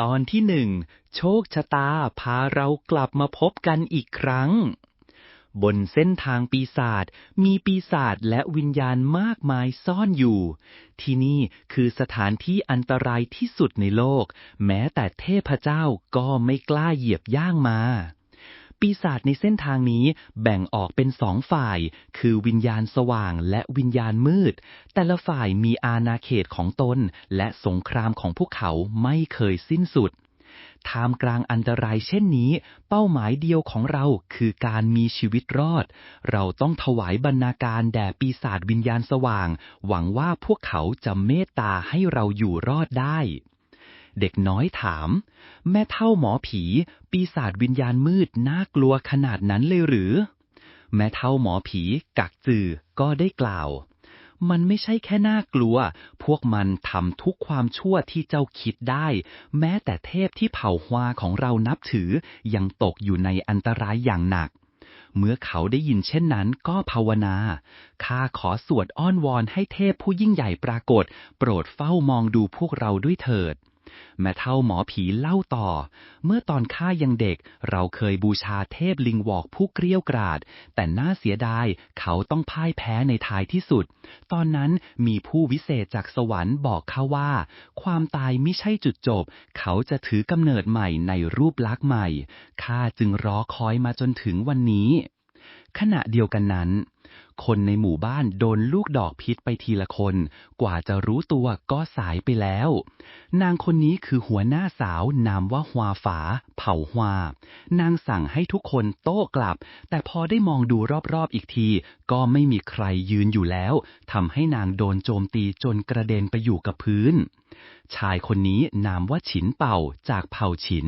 ตอนที่หนึ่งโชคชะตาพาเรากลับมาพบกันอีกครั้ง บนเส้นทางปีศาจมีปีศาจและวิญญาณมากมายซ่อนอยู่ ที่นี่คือสถานที่อันตรายที่สุดในโลก แม้แต่เทพเจ้าก็ไม่กล้าเหยียบย่างมา ปีศาจในเส้นทางนี้แบ่งออกเป็นสองฝ่าย คือวิญญาณสว่างและวิญญาณมืด แต่ละฝ่ายมีอาณาเขตของตน และสงครามของพวกเขาไม่เคยสิ้นสุดท่ามกลางอันตรายเช่นนี้ เป้าหมายเดียวของเราคือการมีชีวิตรอด เราต้องถวายบรรณาการแด่ปีศาจวิญญาณสว่าง หวังว่าพวกเขาจะเมตตาให้เราอยู่รอดได้ เด็กน้อยถาม แม่เท่าหมอผี ปีศาจวิญญาณมืดน่ากลัวขนาดนั้นเลยหรือ แม่เท่าหมอผีกักจือก็ได้กล่าว มันไม่ใช่แค่น่ากลัว พวกมันทำทุกความชั่วที่เจ้าคิดได้ แม้แต่เทพที่เผ่าฮวาของเรานับถือ ยังตกอยู่ในอันตรายอย่างหนักเมื่อเขาได้ยินเช่นนั้นก็ภาวนา ข้าขอสวดอ้อนวอนให้เทพผู้ยิ่งใหญ่ปรากฏ โปรดเฝ้ามองดูพวกเราด้วยเถิด แม่เท่าหมอผีเล่าต่อ เมื่อตอนข้ายังเด็ก เราเคยบูชาเทพลิงวอกผู้เกรี้ยวกราด แต่น่าเสียดายเขาต้องพ่ายแพ้ในท้ายที่สุด ตอนนั้นมีผู้วิเศษจากสวรรค์บอกข้าว่า ความตายไม่ใช่จุดจบ เขาจะถือกำเนิดใหม่ในรูปลักษณ์ใหม่ข้าจึงรอคอยมาจนถึงวันนี้ ขณะเดียวกันนั้น คนในหมู่บ้านโดนลูกดอกพิษไปทีละคน กว่าจะรู้ตัวก็สายไปแล้ว นางคนนี้คือหัวหน้าสาวนามว่าฮวาฝา เผ่าฮวา นางสั่งให้ทุกคนโต้กลับ แต่พอได้มองดูรอบๆอีกที ก็ไม่มีใครยืนอยู่แล้วทำให้นางโดนโจมตีจนกระเด็นไปอยู่กับพื้น ชายคนนี้นามว่าฉินเป่าจากเผ่าฉิน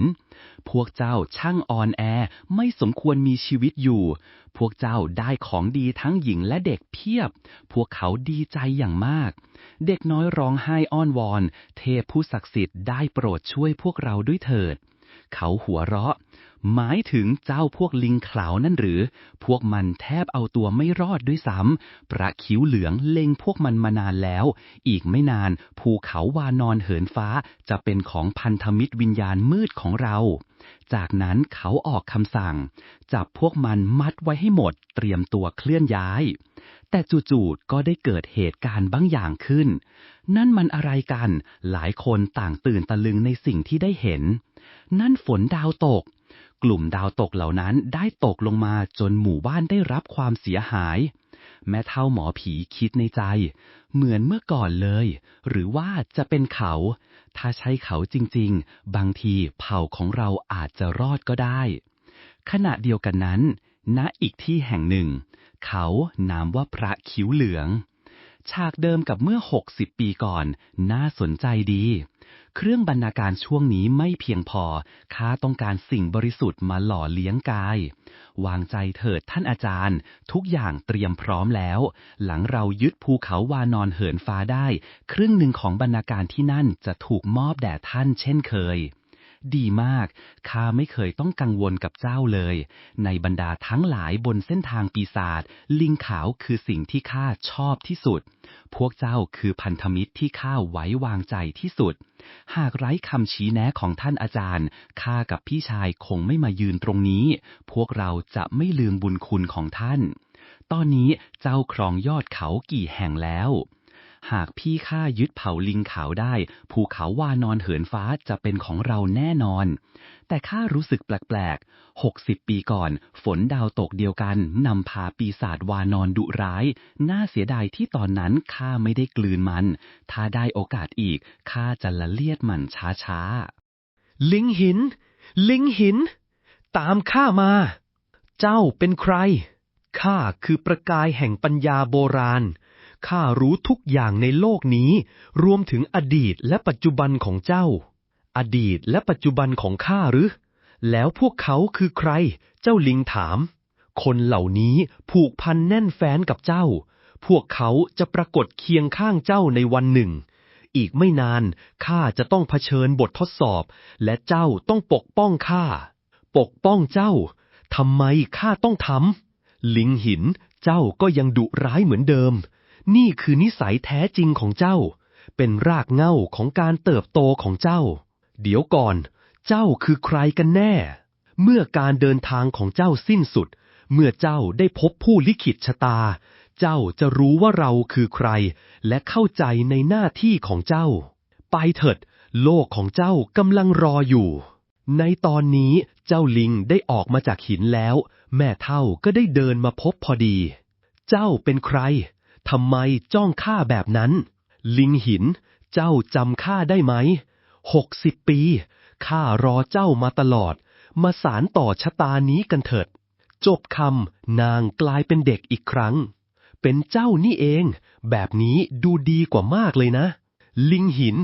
พวกเจ้าช่างอ่อนแอไม่สมควรมีชีวิตอยู่พวกเจ้าได้ของดีทั้งหญิงและเด็กเพียบ พวกเขาดีใจอย่างมาก เด็กน้อยร้องไห้อ้อนวอน เทพผู้ศักดิ์สิทธิ์ได้โปรดช่วยพวกเราด้วยเถิด เขาหัวเราะ หมายถึงเจ้าพวกลิงขาวนั่นหรือ พวกมันแทบเอาตัวไม่รอดด้วยซ้ำประคิ้วเหลืองเล็งพวกมันมานานแล้ว อีกไม่นานภูเขาวานอนเหินฟ้าจะเป็นของพันธมิตรวิญญาณมืดของเรา จากนั้นเขาออกคำสั่ง จับพวกมันมัดไว้ให้หมดเตรียมตัวเคลื่อนย้าย แต่จู่ๆก็ได้เกิดเหตุการณ์บางอย่างขึ้น นั่นมันอะไรกัน หลายคนต่างตื่นตะลึงในสิ่งที่ได้เห็น นั่นฝนดาวตก กลุ่มดาวตกเหล่านั้นได้ตกลงมาจนหมู่บ้านได้รับความเสียหาย แม่เท่าหมอผีคิดในใจ เหมือนเมื่อก่อนเลย หรือว่าจะเป็นเขา ถ้าใช่เขาจริงๆ บางทีเผ่าของเราอาจจะรอดก็ได้ ขณะเดียวกันนั้น ณอีกที่แห่งหนึ่ง เขานามว่าพระคิ้วเหลือง ฉากเดิมกับเมื่อ 60 ปีก่อน น่าสนใจดี เครื่องบรรณาการช่วงนี้ไม่เพียงพอ ข้าต้องการสิ่งบริสุทธิ์มาหล่อเลี้ยงกาย วางใจเถิดท่านอาจารย์ ทุกอย่างเตรียมพร้อมแล้ว หลังเรายึดภูเขาวานอนเหินฟ้าได้ ครึ่งหนึ่งของบรรณาการที่นั่นจะถูกมอบแด่ท่านเช่นเคย ดีมาก ข้าไม่เคยต้องกังวลกับเจ้าเลย ในบรรดาทั้งหลายบนเส้นทางปีศาจ ลิงขาวคือสิ่งที่ข้าชอบที่สุด พวกเจ้าคือพันธมิตรที่ข้าไว้วางใจที่สุด หากไร้คำชี้แนะของท่านอาจารย์ ข้ากับพี่ชายคงไม่มายืนตรงนี้ พวกเราจะไม่ลืมบุญคุณของท่าน ตอนนี้เจ้าครองยอดเขากี่แห่งแล้ว หากพี่ข้ายึดเผาลิงขาวได้ ภูเขาวานอนเหินฟ้าจะเป็นของเราแน่นอน แต่ข้ารู้สึกแปลกๆ60ปีก่อน ฝนดาวตกเดียวกันนำพาปีศาจวานอนดุร้าย น่าเสียดายที่ตอนนั้นข้าไม่ได้กลืนมัน ถ้าได้โอกาสอีกข้าจะละเลียดมันช้าๆ ลิงหิน ลิงหิน ตามข้ามา เจ้าเป็นใครข้าคือประกายแห่งปัญญาโบราณ ข้ารู้ทุกอย่างในโลกนี้ รวมถึงอดีตและปัจจุบันของเจ้า อดีตและปัจจุบันของข้าหรือ แล้วพวกเขาคือใคร เจ้าลิงถาม คนเหล่านี้ผูกพันแน่นแฟ้นกับเจ้า พวกเขาจะปรากฏเคียงข้างเจ้าในวันหนึ่ง อีกไม่นานข้าจะต้องเผชิญบททดสอบ และเจ้าต้องปกป้องข้า ปกป้องเจ้าทำไมข้าต้องทำลิงหินเจ้าก็ยังดุร้ายเหมือนเดิม นี่คือนิสัยแท้จริงของเจ้า เป็นรากเหง้าของการเติบโตของเจ้า เดี๋ยวก่อน เจ้าคือใครกันแน่ เมื่อการเดินทางของเจ้าสิ้นสุด เมื่อเจ้าได้พบผู้ลิขิตชะตา เจ้าจะรู้ว่าเราคือใคร และเข้าใจในหน้าที่ของเจ้า ไปเถิด โลกของเจ้ากำลังรออยู่ในตอนนี้เจ้าลิงได้ออกมาจากหินแล้ว แม่เท่าก็ได้เดินมาพบพอดี เจ้าเป็นใคร ทำไมจ้องข้าแบบนั้น ลิงหิน เจ้าจำข้าได้ไหมหกสิบปีข้ารอเจ้ามาตลอด มาสารต่อชะตานี้กันเถิด จบคำนางกลายเป็นเด็กอีกครั้ง เป็นเจ้านี่เอง แบบนี้ดูดีกว่ามากเลยนะ ลิงหิน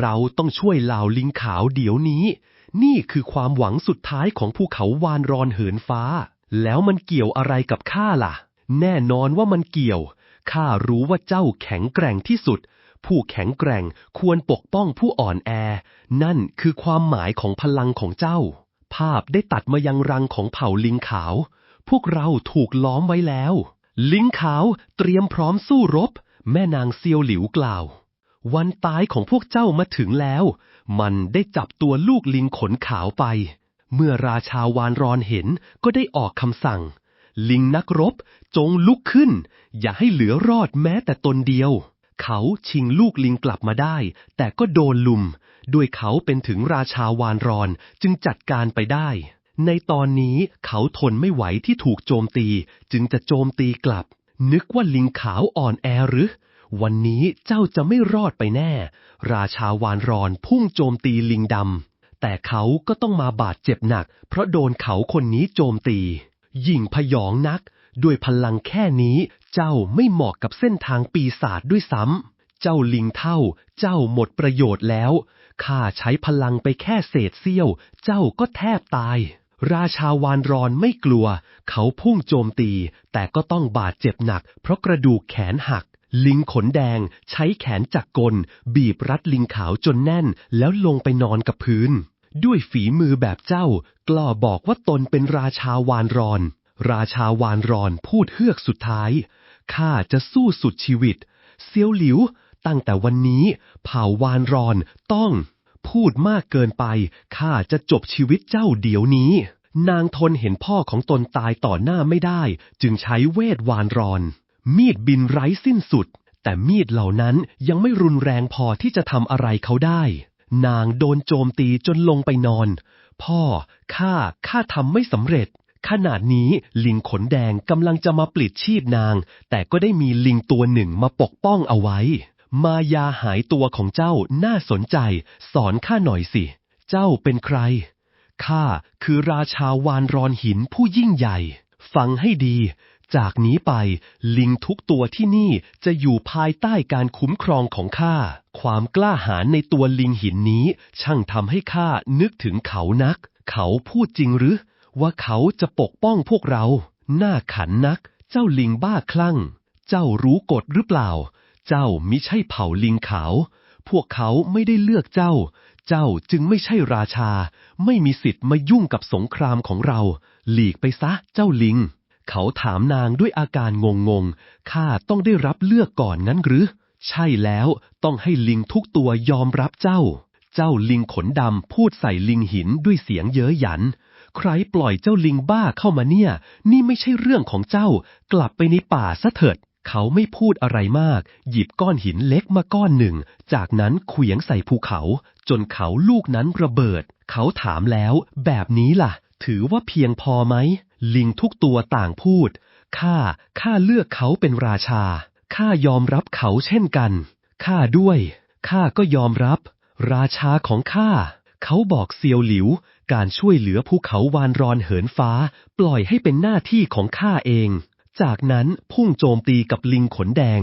เราต้องช่วยเหล่าลิงขาวเดี๋ยวนี้ นี่คือความหวังสุดท้ายของภูเขาวานรอนเหินฟ้า แล้วมันเกี่ยวอะไรกับข้าล่ะ แน่นอนว่ามันเกี่ยว ข้ารู้ว่าเจ้าแข็งแกร่งที่สุด ผู้แข็งแกร่งควรปกป้องผู้อ่อนแอ นั่นคือความหมายของพลังของเจ้า ภาพได้ตัดมายังรังของเผ่าลิงขาว พวกเราถูกล้อมไว้แล้ว ลิงขาวเตรียมพร้อมสู้รบ แม่นางเซียวหลิวกล่าว วันตายของพวกเจ้ามาถึงแล้ว มันได้จับตัวลูกลิงขนขาวไป เมื่อราชาวานรอนเห็นก็ได้ออกคำสั่ง ลิงนักรบ จงลุกขึ้น อย่าให้เหลือรอดแม้แต่ตนเดียว เขาชิงลูกลิงกลับมาได้ แต่ก็โดนลุม ด้วยเขาเป็นถึงราชาวานรอนจึงจัดการไปได้ ในตอนนี้เขาทนไม่ไหวที่ถูกโจมตี จึงจะโจมตีกลับ นึกว่าลิงขาวอ่อนแอหรือวันนี้เจ้าจะไม่รอดไปแน่ ราชาวานรอนพุ่งโจมตีลิงดำแต่เขาก็ต้องมาบาดเจ็บหนัก เพราะโดนเขาคนนี้โจมตี ยิ่งพยองนัก ด้วยพลังแค่นี้เจ้าไม่เหมาะกับเส้นทางปีศาจด้วยซ้ำ เจ้าลิงเท่า เจ้าหมดประโยชน์แล้ว ข้าใช้พลังไปแค่เศษเสี้ยว เจ้าก็แทบตาย ราชาวานรอนไม่กลัว เขาพุ่งโจมตี แต่ก็ต้องบาดเจ็บหนัก เพราะกระดูกแขนหัก ลิงขนแดงใช้แขนจักกล บีบรัดลิงขาวจนแน่น แล้วลงไปนอนกับพื้น ด้วยฝีมือแบบเจ้ากล้าบอกว่าตนเป็นราชาวานรอน ราชาวานรอนพูดเฮือกสุดท้าย ข้าจะสู้สุดชีวิต เซียวหลิว ตั้งแต่วันนี้ เผ่าวานรอนต้อง พูดมากเกินไป ข้าจะจบชีวิตเจ้าเดี๋ยวนี้ นางทนเห็นพ่อของตนตายต่อหน้าไม่ได้ จึงใช้เวทวานรอน มีดบินไร้สิ้นสุด แต่มีดเหล่านั้นยังไม่รุนแรงพอที่จะทำอะไรเขาได้ นางโดนโจมตีจนลงไปนอน พ่อ ข้า ข้าทำไม่สำเร็จ ขนาดนี้ลิงขนแดงกำลังจะมาปลิดชีพนาง แต่ก็ได้มีลิงตัวหนึ่งมาปกป้องเอาไว้ มายาหายตัวของเจ้าน่าสนใจ สอนข้าหน่อยสิ เจ้าเป็นใคร ข้าคือราชาวานรอนหินผู้ยิ่งใหญ่ ฟังให้ดี จากนี้ไป ลิงทุกตัวที่นี่จะอยู่ภายใต้การคุ้มครองของข้า ความกล้าหาญในตัวลิงหินนี้ ช่างทำให้ข้านึกถึงเขานัก เขาพูดจริงหรือ ว่าเขาจะปกป้องพวกเรา หน่าขันนัก เจ้าลิงบ้าคลั่ง เจ้ารู้กฎหรือเปล่า เจ้ามิใช่เผ่าลิงขาว พวกเขาไม่ได้เลือกเจ้า เจ้าจึงไม่ใช่ราชา ไม่มีสิทธิ์มายุ่งกับสงครามของเรา หลีกไปซะเจ้าลิง เขาถามนางด้วยอาการงงงๆข้าต้องได้รับเลือกก่อนงั้นหรือ ใช่แล้วต้องให้ลิงทุกตัวยอมรับเจ้า เจ้าลิงขนดำพูดใส่ลิงหินด้วยเสียงเย้ยหยัน ใครปล่อยเจ้าลิงบ้าเข้ามาเนี่ย นี่ไม่ใช่เรื่องของเจ้า กลับไปในป่าซะเถิด เขาไม่พูดอะไรมาก หยิบก้อนหินเล็กมาก้อนหนึ่ง จากนั้นเขวียงใส่ภูเขา จนเขาลูกนั้นระเบิด เขาถามแล้ว แบบนี้ล่ะ ถือว่าเพียงพอไหม ลิงทุกตัวต่างพูด ข้า ข้าเลือกเขาเป็นราชา ข้ายอมรับเขาเช่นกัน ข้าด้วย ข้าก็ยอมรับ ราชาของข้า เขาบอกเซียวหลิว การช่วยเหลือภูเขาวานรอนเหินฟ้า ปล่อยให้เป็นหน้าที่ของข้าเอง จากนั้นพุ่งโจมตีกับลิงขนแดง